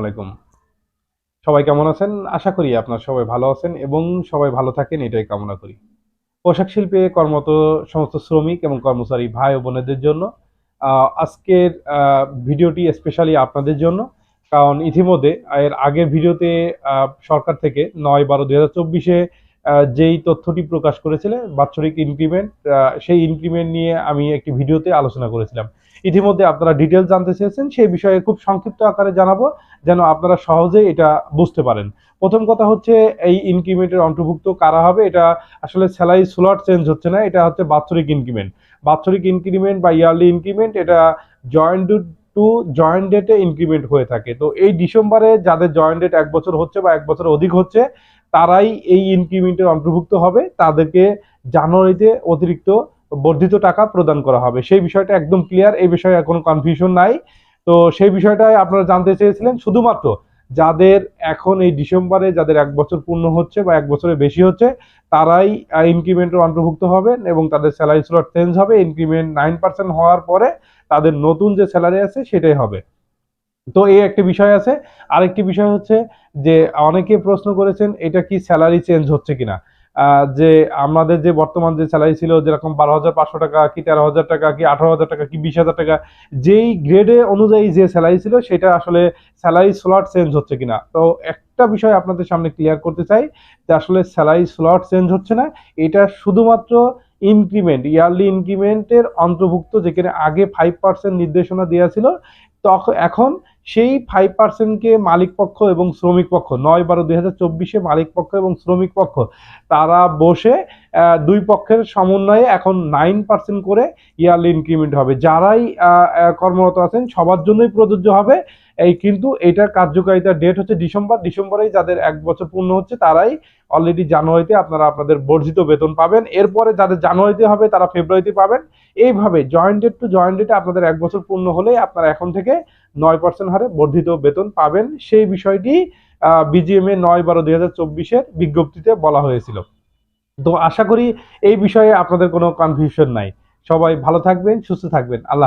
আলাইকুম। সবাই কেমন আছেন? আশা করি আপনার সবাই ভালো আছেন এবং সবাই ভালো থাকেন, এটাই কামনা করি। পোশাক শিল্পে কর্মরত সমস্ত শ্রমিক এবং কর্মচারী ভাই ও বোনেদের জন্য আজকের ভিডিওটি স্পেশালি আপনাদের জন্য, কারণ ইতিমধ্যে, এর আগের ভিডিওতে সরকার থেকে নয় বারো দুই হাজার যেই তথ্যটি প্রকাশ করেছিলেন বাৎসরিক ইনক্রিমেন্ট সেই ইনক্রিমেন্ট নিয়ে আমি একটি ভিডিওতে আলোচনা করেছিলাম। ইতিমধ্যে আপনারা ডিটেলস জানতে চেয়েছেন, সেই বিষয়ে খুব সংক্ষিপ্ত আকারে জানাব, যেন আপনারা সহজেই এটা বুঝতে পারেন। প্রথম কথা হচ্ছে, এই ইনক্রিমেন্টের অন্তর্ভুক্ত কারা হবে? এটা আসলে স্যালারি স্লট চেঞ্জ হচ্ছে না, এটা হচ্ছে বাৎসরিক ইনক্রিমেন্ট বাৎসরিক ইনক্রিমেন্ট বা ইয়ারলি ইনক্রিমেন্ট এটা জয়েন্ট টু জয়েন্ট ডেটে ইনক্রিমেন্ট হয়ে থাকে। তো এই ডিসেম্বরে যাদের জয়েন্ট ডেট এক বছর হচ্ছে বা এক বছর অধিক হচ্ছে, তারাই এই ইনক্রিমেন্টের অন্তর্ভুক্ত হবে। তাদেরকে জানুয়ারিতে অতিরিক্ত বর্ধিত টাকা প্রদান করা হবে। সেই বিষয়টা একদম ক্লিয়ার এই বিষয়ে কোনো কনফিউশন নাই। তো সেই বিষয়টাই আপনারা জানতে চেয়েছিলেন। শুধুমাত্র যাদের এখন এই ডিসেম্বরে যাদের এক বছর পূর্ণ হচ্ছে বা এক বছরের বেশি হচ্ছে, তারাই ইনক্রিমেন্টের অন্তর্ভুক্ত হবেন এবং তাদের স্যালারি স্লট চেঞ্জ হবে। ইনক্রিমেন্ট নাইন পার্সেন্ট হওয়ার পরে তাদের নতুন যে স্যালারি আছে, সেটাই হবে। তো এই একটি বিষয় আছে। আরেকটি বিষয় হচ্ছে যে অনেকে প্রশ্ন করেছেন, এটা কি স্যালারি চেঞ্জ হচ্ছে কিনা? যে আমাদের যে বর্তমান যে স্যালারি ছিল যেরকম বারো হাজার পাঁচশো টাকা কি তেরো হাজার টাকা, কি আঠারো হাজার টাকা, কি বিশ হাজার টাকা, যেই গ্রেডে অনুযায়ী যে স্যালারি ছিল সেটা আসলে স্যালারি স্লট চেঞ্জ হচ্ছে কিনা। তো একটা বিষয় আপনাদের সামনে ক্লিয়ার করতে চাই যে আসলে স্যালারি স্লট চেঞ্জ হচ্ছে না, এটা শুধুমাত্র ইনক্রিমেন্ট ইয়ারলি ইনক্রিমেন্টের অন্তর্ভুক্ত যেখানে আগে ফাইভ পার্সেন্ট নির্দেশনা দেওয়া ছিল তখন এখন সেই ফাইভ পার্সেন্টকে মালিক পক্ষ এবং শ্রমিক পক্ষ, নয় বারো দুই হাজার চব্বিশে মালিক পক্ষ এবং শ্রমিক পক্ষ, তারা বসে দুই পক্ষের সমন্বয়ে এখন নাইন পার্সেন্ট করে ইয়ারলি ইনক্রিমেন্ট হবে। যারাই কর্মরত আছেন, সবার জন্যই প্রযোজ্য হবে। এই কিন্তু এটার কার্যকারিতার ডেট হচ্ছে ডিসেম্বর। ডিসেম্বরেই যাদের এক বছর পূর্ণ হচ্ছে, তারাই অলরেডি জানুয়ারিতে আপনারা আপনাদের বর্ধিত বেতন পাবেন। এরপরে যাদের জানুয়ারিতে হবে, তারা ফেব্রুয়ারিতে পাবেন। এইভাবে জয়েন্ট ডেট টু জয়েন্ট ডেটে আপনাদের এক বছর পূর্ণ হলে আপনারা এখন থেকে নয় পার্সেন্ট হারে বর্ধিত বেতন পাবেন। সেই বিষয়টি বিজিএমএ নয় বারো দুই হাজার চব্বিশের বিজ্ঞপ্তিতে বলা হয়েছিল। তো আশা করি এই বিষয়ে আপনাদের কোনো কনফিউশন নাই। সবাই ভালো থাকবেন, সুস্থ থাকবেন। আল্লাহ